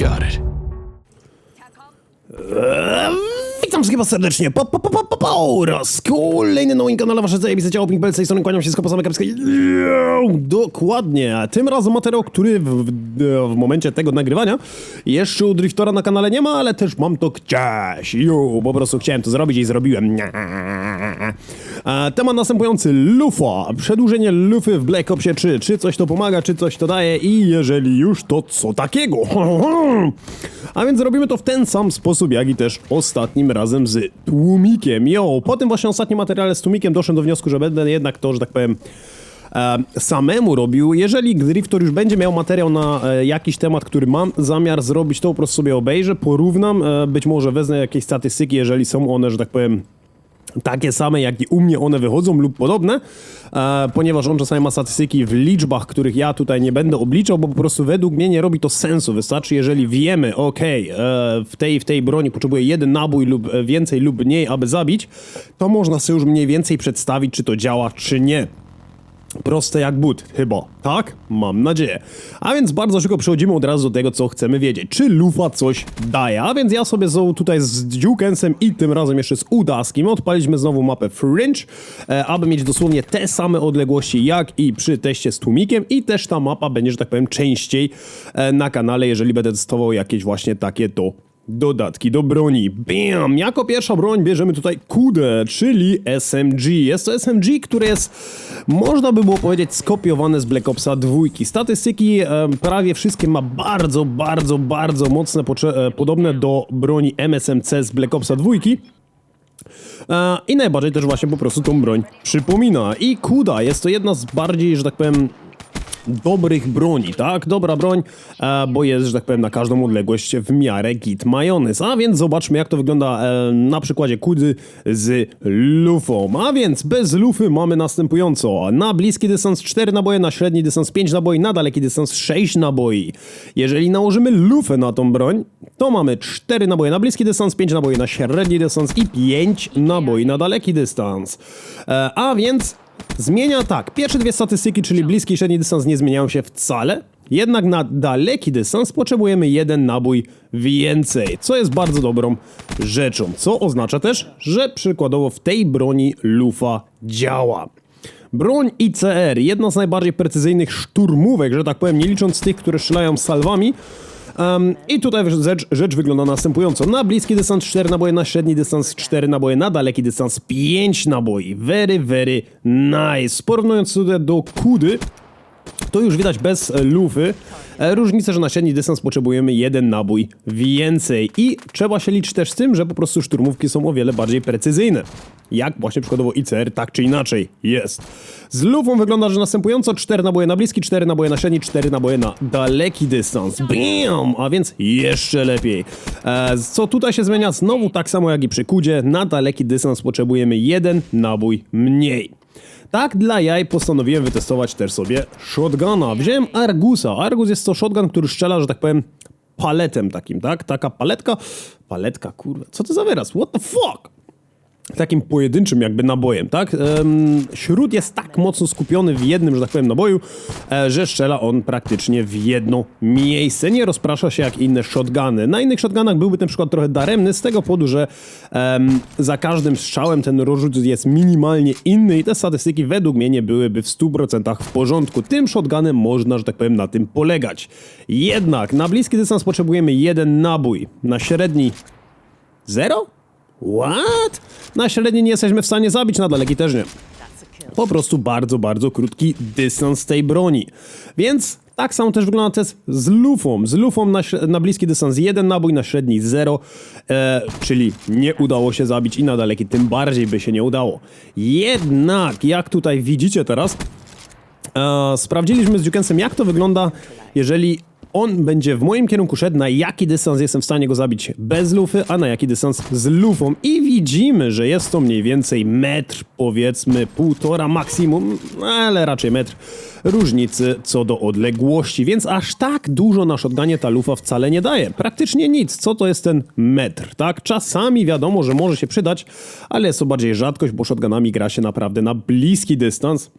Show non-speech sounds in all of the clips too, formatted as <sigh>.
Got it. Witam wszystkich was serdecznie. Po, po, po, po, po, po raz kolejny nowym kanale wasze zajebiste ciało Pink Bell, z tej strony kłaniam się z kapskiej Dokładnie, a tym razem materiał, który w, w, w momencie tego nagrywania jeszcze u Driftora na kanale nie ma, ale też mam to gdzieś. Jo, po prostu chciałem to zrobić i zrobiłem Temat następujący, lufa, przedłużenie lufy w Black Opsie 3 Czy coś to pomaga, czy coś to daje i jeżeli już, to co takiego? <laughs> A więc zrobimy to w ten sam sposób, jak i też ostatnim razem z tłumikiem. Jo, po tym właśnie ostatnim materiale z tłumikiem doszedłem do wniosku, że będę jednak to, że tak powiem, samemu robił. Jeżeli Driftor już będzie miał materiał na e, jakiś temat, który mam zamiar zrobić, to po prostu sobie obejrzę, porównam, e, być może wezmę jakieś statystyki, jeżeli są one, że tak powiem, takie same, jak i u mnie one wychodzą lub podobne, e, ponieważ on czasami ma statystyki w liczbach, których ja tutaj nie będę obliczał, bo po prostu według mnie nie robi to sensu. Wystarczy, jeżeli wiemy, ok, e, w, tej, w tej broni potrzebuję jeden nabój lub więcej lub mniej, aby zabić, to można sobie już mniej więcej przedstawić, czy to działa, czy nie. Proste jak but, chyba. Tak? Mam nadzieję. A więc bardzo szybko przechodzimy od razu do tego, co chcemy wiedzieć. Czy lufa coś daje? A więc ja sobie z, tutaj z Dukensem i tym razem jeszcze z Udaskim odpaliśmy znowu mapę Fringe, e, aby mieć dosłownie te same odległości jak i przy teście z tłumikiem i też ta mapa będzie, że tak powiem, częściej e, na kanale, jeżeli będę testował jakieś właśnie takie to Dodatki do broni. Bam! Jako pierwsza broń bierzemy tutaj Kudę, czyli SMG. Jest to SMG, które jest, można by było powiedzieć, skopiowane z Black Opsa 2. Statystyki e, prawie wszystkie ma bardzo, bardzo, bardzo mocne, e, podobne do broni MSMC z Black Opsa 2. E, I najbardziej też właśnie po prostu tą broń przypomina. I Kuda jest to jedna z bardziej, że tak powiem, dobrych broni, tak? Dobra broń, e, bo jest, że tak powiem, na każdą odległość w miarę git majonez. A więc zobaczmy, jak to wygląda e, na przykładzie kudy z lufą. A więc bez lufy mamy następująco. Na bliski dystans 4 naboje, na średni dystans 5 naboi, na daleki dystans 6 naboi. Jeżeli nałożymy lufę na tą broń, to mamy 4 naboje na bliski dystans, 5 naboi na średni dystans i 5 naboi na daleki dystans. E, a więc Zmienia tak. Pierwsze dwie statystyki, czyli bliski i średni dystans, nie zmieniają się wcale. Jednak na daleki dystans potrzebujemy jeden nabój więcej, co jest bardzo dobrą rzeczą. Co oznacza też, że przykładowo w tej broni lufa działa. Broń ICR, jedna z najbardziej precyzyjnych szturmówek, że tak powiem, nie licząc tych, które strzelają salwami, Um, I tutaj rzecz, rzecz wygląda następująco. Na bliski dystans 4 naboje, na średni dystans 4 naboje, na daleki dystans 5 naboi. Very, very nice. Porównując tutaj do kudy, to już widać bez lufy e, różnicę, że na średni dystans potrzebujemy jeden nabój więcej i trzeba się liczyć też z tym, że po prostu szturmówki są o wiele bardziej precyzyjne. Jak właśnie przykładowo ICR, tak czy inaczej jest. Z lufą wygląda, że następująco 4 naboje na bliski, 4 naboje na średni, 4 naboje na daleki dystans. Bam! A więc jeszcze lepiej. E, co tutaj się zmienia? Znowu tak samo jak i przy kudzie, na daleki dystans potrzebujemy jeden nabój mniej. Tak dla jaj postanowiłem wytestować też sobie shotguna. Wziąłem Argusa. Argus jest to shotgun, który strzela, że tak powiem, paletem takim, tak? Taka paletka. Paletka, kurwa. Co to za wyraz? What the fuck? Takim pojedynczym jakby nabojem, tak? Śród jest tak mocno skupiony w jednym, że tak powiem, naboju, e, że strzela on praktycznie w jedno miejsce. Nie rozprasza się jak inne shotguny. Na innych shotgunach byłby ten przykład trochę daremny z tego powodu, że za każdym strzałem ten rozrzut jest minimalnie inny i te statystyki według mnie nie byłyby w 100% w porządku. Tym shotgunem można, że tak powiem, na tym polegać. Jednak na bliski dystans potrzebujemy jeden nabój, na średni zero? What? Na średniej nie jesteśmy w stanie zabić, na daleki też nie. Po prostu bardzo, bardzo krótki dystans tej broni. Więc tak samo też wygląda test z lufą. Z lufą na, na bliski dystans 1 nabój, na średni 0, e, czyli nie udało się zabić i na daleki tym bardziej by się nie udało. Jednak, jak tutaj widzicie teraz, e, sprawdziliśmy z Dukensem jak to wygląda, jeżeli on będzie w moim kierunku szedł, na jaki dystans jestem w stanie go zabić bez lufy, a na jaki dystans z lufą. I widzimy, że jest to mniej więcej metr, powiedzmy półtora maksimum, ale raczej metr różnicy co do odległości, więc aż tak dużo na shotgunie ta lufa wcale nie daje. Praktycznie nic. Co to jest ten metr, tak? Czasami wiadomo, że może się przydać, ale jest to bardziej rzadkość, bo shotgunami gra się naprawdę na bliski dystans.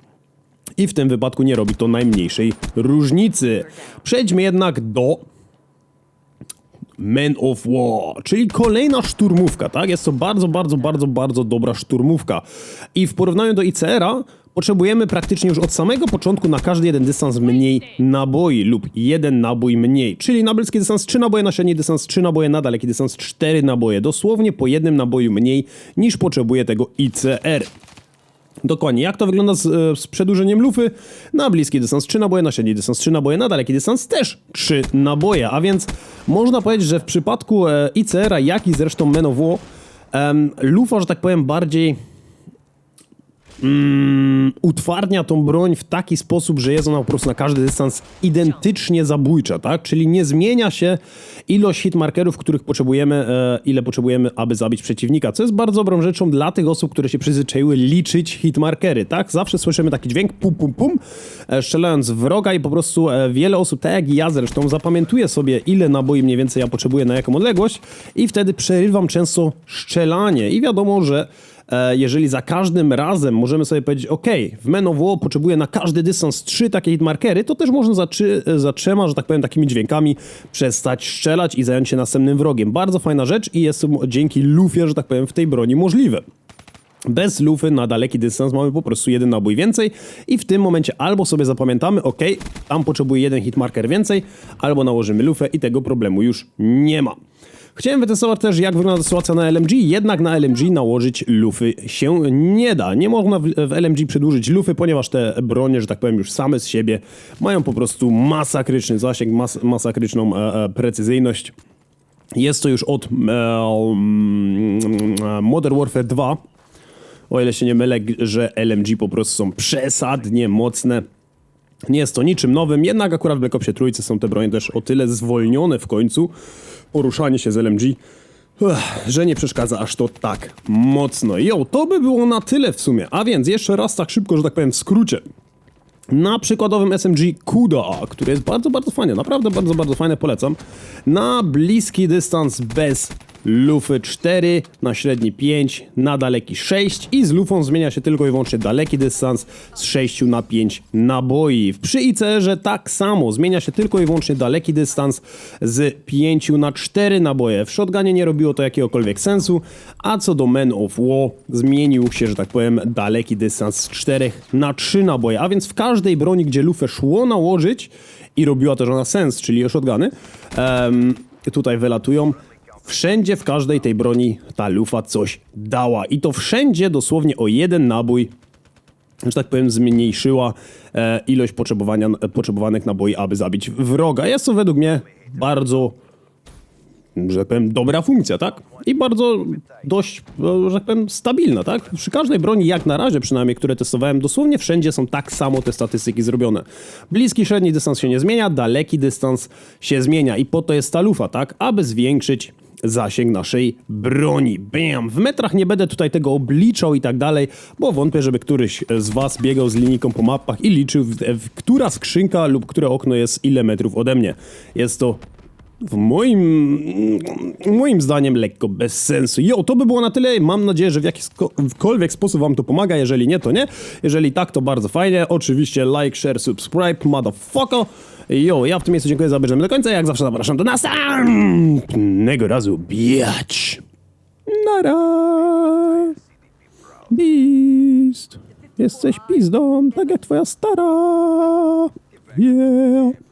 I w tym wypadku nie robi to najmniejszej różnicy. Przejdźmy jednak do Man of War, czyli kolejna szturmówka, tak? Jest to bardzo, bardzo, bardzo, bardzo dobra szturmówka. I w porównaniu do ICR-a potrzebujemy praktycznie już od samego początku na każdy jeden dystans mniej naboi lub jeden nabój mniej. Czyli na bliski dystans 3 naboje, na średni dystans 3 naboje, na daleki dystans 4 naboje. Dosłownie po jednym naboju mniej niż potrzebuje tego ICR. Dokładnie. Jak to wygląda z, e, z przedłużeniem lufy? Na bliski dystans 3 naboje, na średni dystans 3 naboje, na daleki dystans też 3 naboje. A więc można powiedzieć, że w przypadku e, ICR-a, jak i zresztą Men of War, em, lufa, że tak powiem, bardziej mm, utwarnia tą broń w taki sposób, że jest ona po prostu na każdy dystans identycznie zabójcza, tak? Czyli nie zmienia się ilość hitmarkerów, których potrzebujemy, e, ile potrzebujemy, aby zabić przeciwnika, co jest bardzo dobrą rzeczą dla tych osób, które się przyzwyczaiły liczyć hitmarkery, tak? Zawsze słyszymy taki dźwięk pum pum pum, e, strzelając wroga i po prostu e, wiele osób, tak jak ja zresztą, zapamiętuje sobie ile naboi mniej więcej ja potrzebuję na jaką odległość i wtedy przerywam często strzelanie i wiadomo, że jeżeli za każdym razem możemy sobie powiedzieć, ok, w Men of War potrzebuję na każdy dystans trzy takie hitmarkery, to też można za, trzy, za trzema, że tak powiem, takimi dźwiękami przestać strzelać i zająć się następnym wrogiem. Bardzo fajna rzecz i jest dzięki lufie, że tak powiem, w tej broni możliwe. Bez lufy na daleki dystans mamy po prostu jeden nabój więcej i w tym momencie albo sobie zapamiętamy, ok, tam potrzebuję jeden hitmarker więcej, albo nałożymy lufę i tego problemu już nie ma. Chciałem wytestować też, jak wygląda sytuacja na LMG, jednak na LMG nałożyć lufy się nie da. Nie można w, LMG przedłużyć lufy, ponieważ te bronie, że tak powiem, już same z siebie mają po prostu masakryczny zasięg, mas, masakryczną e, e, precyzyjność. Jest to już od e, mm, Modern Warfare 2, o ile się nie mylę, że LMG po prostu są przesadnie mocne. Nie jest to niczym nowym, jednak akurat w Black Opsie trójce są te bronie też o tyle zwolnione w końcu, poruszanie się z LMG, że nie przeszkadza aż to tak mocno. Jo, to by było na tyle w sumie. A więc jeszcze raz tak szybko, że tak powiem w skrócie. Na przykładowym SMG Kuda, który jest bardzo, bardzo fajny, naprawdę bardzo, bardzo fajne, polecam. Na bliski dystans bez lufy 4, na średni 5, na daleki 6 i z lufą zmienia się tylko i wyłącznie daleki dystans z 6 na 5 naboi. Przy ICR-ze tak samo, zmienia się tylko i wyłącznie daleki dystans z 5 na 4 naboje. W shotgunie nie robiło to jakiegokolwiek sensu, a co do Men of War zmienił się, że tak powiem, daleki dystans z 4 na 3 naboje, a więc w każdej broni, gdzie lufę szło nałożyć i robiła też ona sens, czyli shotguny, em, tutaj wylatują, Wszędzie, w każdej tej broni ta lufa coś dała. I to wszędzie dosłownie o jeden nabój, że tak powiem, zmniejszyła e, ilość potrzebowania, potrzebowanych naboi, aby zabić wroga. Jest to według mnie bardzo, że tak powiem, dobra funkcja, tak? I bardzo dość, e, że tak powiem, stabilna, tak? Przy każdej broni, jak na razie przynajmniej, które testowałem, dosłownie wszędzie są tak samo te statystyki zrobione. Bliski, średni dystans się nie zmienia, daleki dystans się zmienia i po to jest ta lufa, tak? Aby zwiększyć zasięg naszej broni. Bam! W metrach nie będę tutaj tego obliczał i tak dalej, bo wątpię, żeby któryś z was biegał z linijką po mapach i liczył, w, w, która skrzynka lub które okno jest ile metrów ode mnie. Jest to w moim, moim zdaniem lekko bez sensu. Jo, to by było na tyle. Mam nadzieję, że w jakikolwiek sposób wam to pomaga. Jeżeli nie, to nie. Jeżeli tak, to bardzo fajnie. Oczywiście like, share, subscribe, motherfucker. Jo, ja w tym miejscu dziękuję za obejrzenie do końca. Jak zawsze zapraszam do następnego razu. Biać. Nara. Beast. Jesteś pizdą, tak jak twoja stara. Yeah.